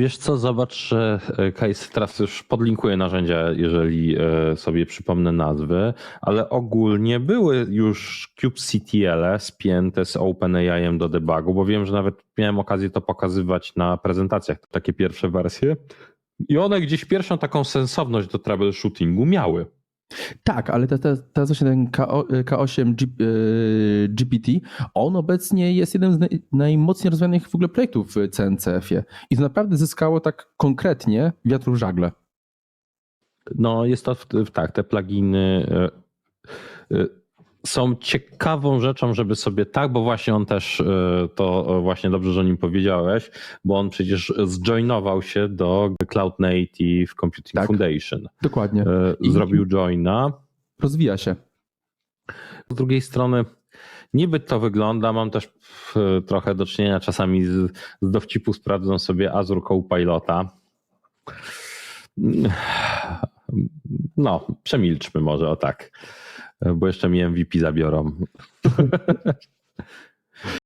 Wiesz co, zobacz, e, Case teraz już podlinkuję narzędzia, jeżeli e, sobie przypomnę nazwy, ale ogólnie były już kubectl spięte z OpenAI do debugu, bo wiem, że nawet miałem okazję to pokazywać na prezentacjach, takie pierwsze wersje. I one gdzieś pierwszą taką sensowność do troubleshootingu miały. Tak, ale te, te, teraz właśnie ten K8 K8 G, e, GPT, on obecnie jest jednym z naj, najmocniej rozwijanych w ogóle projektów w CNCF-ie. I to naprawdę zyskało tak konkretnie wiatru w żagle. No jest to w- tak, te pluginy e, e, są ciekawą rzeczą, żeby sobie tak, bo właśnie on też e, to właśnie dobrze, że o nim powiedziałeś, bo on przecież zjoinował się do Cloud Native Computing Tak. Foundation. Dokładnie. E, Zrobił joina. Rozwija się. Z drugiej strony niby to wygląda, mam też e, trochę do czynienia czasami z, z dowcipu sprawdzą sobie Azure Copilota. No, przemilczmy może o tak, bo jeszcze mi MVP zabiorą.